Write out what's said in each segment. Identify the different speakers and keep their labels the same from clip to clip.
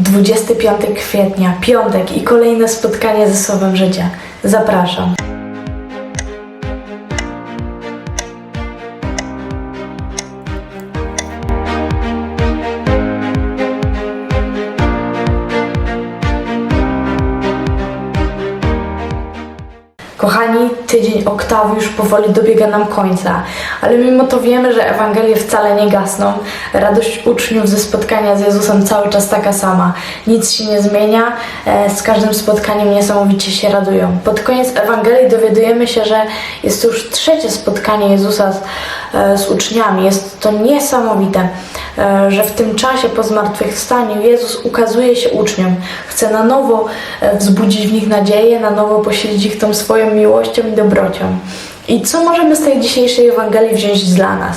Speaker 1: 25 kwietnia, piątek i kolejne spotkanie ze Słowem Życia. Zapraszam. Kochani, tydzień oktawy już powoli dobiega nam końca, ale mimo to wiemy, że Ewangelie wcale nie gasną. Radość uczniów ze spotkania z Jezusem cały czas taka sama. Nic się nie zmienia, e, z każdym spotkaniem niesamowicie się radują. Pod koniec Ewangelii dowiadujemy się, że jest to już trzecie spotkanie Jezusa z, e, z uczniami. Jest to niesamowite, że w tym czasie po zmartwychwstaniu Jezus ukazuje się uczniom. Chce na nowo e, wzbudzić w nich nadzieję, na nowo posilić ich tą swoją miłością i dobrocią. I co możemy z tej dzisiejszej Ewangelii wziąć dla nas?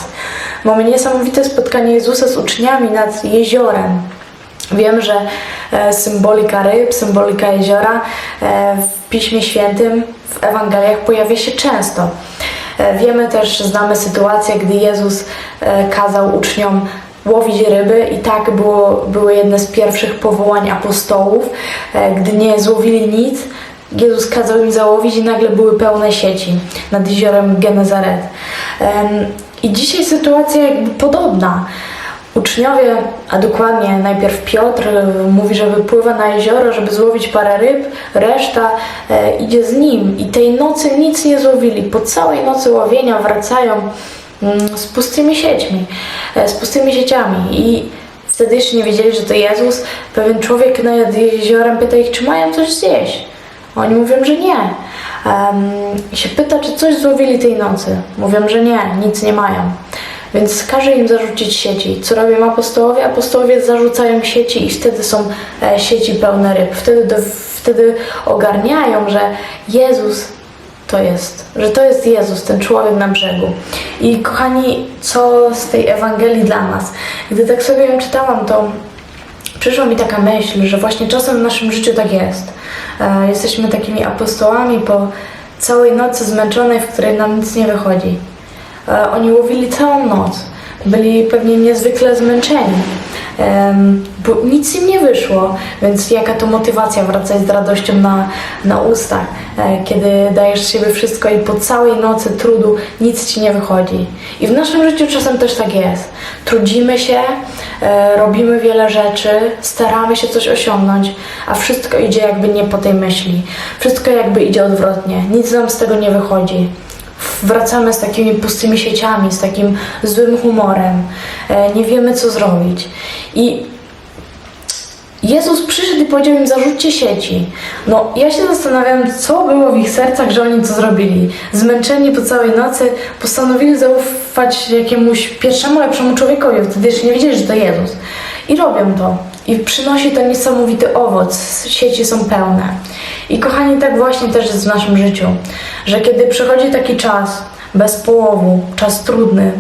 Speaker 1: Mamy niesamowite spotkanie Jezusa z uczniami nad jeziorem. Wiem, że e, symbolika ryb, symbolika jeziora e, w Piśmie Świętym, w Ewangeliach pojawia się często. E, wiemy też, znamy sytuację, gdy Jezus e, kazał uczniom łowić ryby i tak było, były jedne z pierwszych powołań apostołów. E, Gdy nie złowili nic, Jezus kazał im załowić i nagle były pełne sieci nad jeziorem Genezaret. I dzisiaj sytuacja jakby podobna. Uczniowie, a dokładnie najpierw Piotr e, mówi, że wypływa na jezioro, żeby złowić parę ryb, reszta e, idzie z nim i tej nocy nic nie złowili. Po całej nocy łowienia wracają z pustymi siećmi, e, z pustymi sieciami i wtedy jeszcze nie wiedzieli, że to Jezus. Pewien człowiek nad jeziorem pyta ich, czy mają coś zjeść. Oni mówią, że nie. Um, się pyta, czy coś złowili tej nocy. Mówią, że nie, nic nie mają. Więc każe im zarzucić sieci. Co robią apostołowie? Apostołowie zarzucają sieci i wtedy są e, sieci pełne ryb. Wtedy, do, wtedy ogarniają, że Jezus to jest, że to jest Jezus, ten człowiek na brzegu. I kochani, co z tej Ewangelii dla nas? Gdy tak sobie ją czytałam, to przyszła mi taka myśl, że właśnie czasem w naszym życiu tak jest. E, jesteśmy takimi apostołami po całej nocy zmęczonej, w której nam nic nie wychodzi. E, oni łowili całą noc. Byli pewnie niezwykle zmęczeni, bo nic im nie wyszło, więc jaka to motywacja wracać z radością na, na ustach, e, kiedy dajesz siebie wszystko i po całej nocy trudu nic ci nie wychodzi. I w naszym życiu czasem też tak jest. Trudzimy się, e, robimy wiele rzeczy, staramy się coś osiągnąć, a wszystko idzie jakby nie po tej myśli. Wszystko jakby idzie odwrotnie. Nic nam z tego nie wychodzi wracamy z takimi pustymi sieciami, z takim złym humorem, e, nie wiemy co zrobić. I Jezus przyszedł i powiedział im, zarzućcie sieci. No, ja się zastanawiam, co było w ich sercach, że oni to zrobili. Zmęczeni po całej nocy, postanowili zaufać jakiemuś pierwszemu, lepszemu człowiekowi. Wtedy jeszcze nie wiedzieli, że to Jezus. I robią to. I przynosi to niesamowity owoc. Sieci są pełne. I kochani, tak właśnie też jest w naszym życiu, że kiedy przychodzi taki czas bez połowu, czas trudny,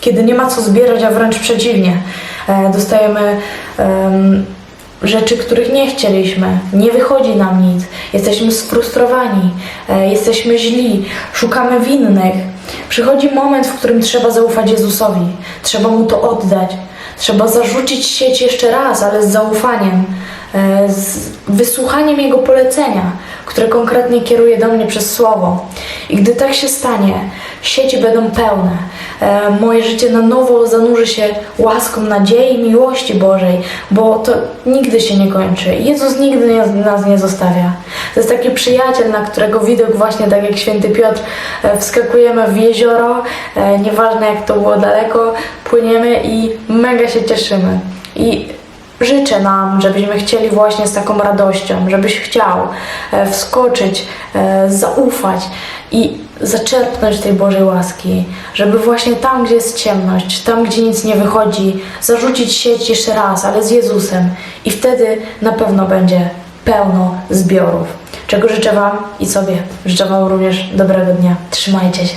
Speaker 1: kiedy nie ma co zbierać, a wręcz przeciwnie, e, dostajemy em, rzeczy, których nie chcieliśmy, nie wychodzi nam nic, jesteśmy sfrustrowani, e, jesteśmy źli, szukamy winnych. Przychodzi moment, w którym trzeba zaufać Jezusowi, trzeba mu to oddać, trzeba zarzucić sieć jeszcze raz, ale z zaufaniem, e, z wysłuchaniem Jego polecenia, które konkretnie kieruje do mnie przez Słowo. I gdy tak się stanie, sieci będą pełne. E, Moje życie na nowo zanurzy się łaską nadziei, miłości Bożej, bo to nigdy się nie kończy. Jezus nigdy nie, nas nie zostawia. To jest taki przyjaciel, na którego widok właśnie tak jak święty Piotr e, wskakujemy w jezioro, e, nieważne jak to było daleko, płyniemy i mega się cieszymy. I Życzę nam, żebyśmy chcieli właśnie z taką radością, żebyś chciał e, wskoczyć, e, zaufać i zaczerpnąć tej Bożej łaski, żeby właśnie tam, gdzie jest ciemność, tam, gdzie nic nie wychodzi, zarzucić sieć jeszcze raz, ale z Jezusem i wtedy na pewno będzie pełno zbiorów. Czego życzę Wam i sobie. Życzę Wam również dobrego dnia. Trzymajcie się.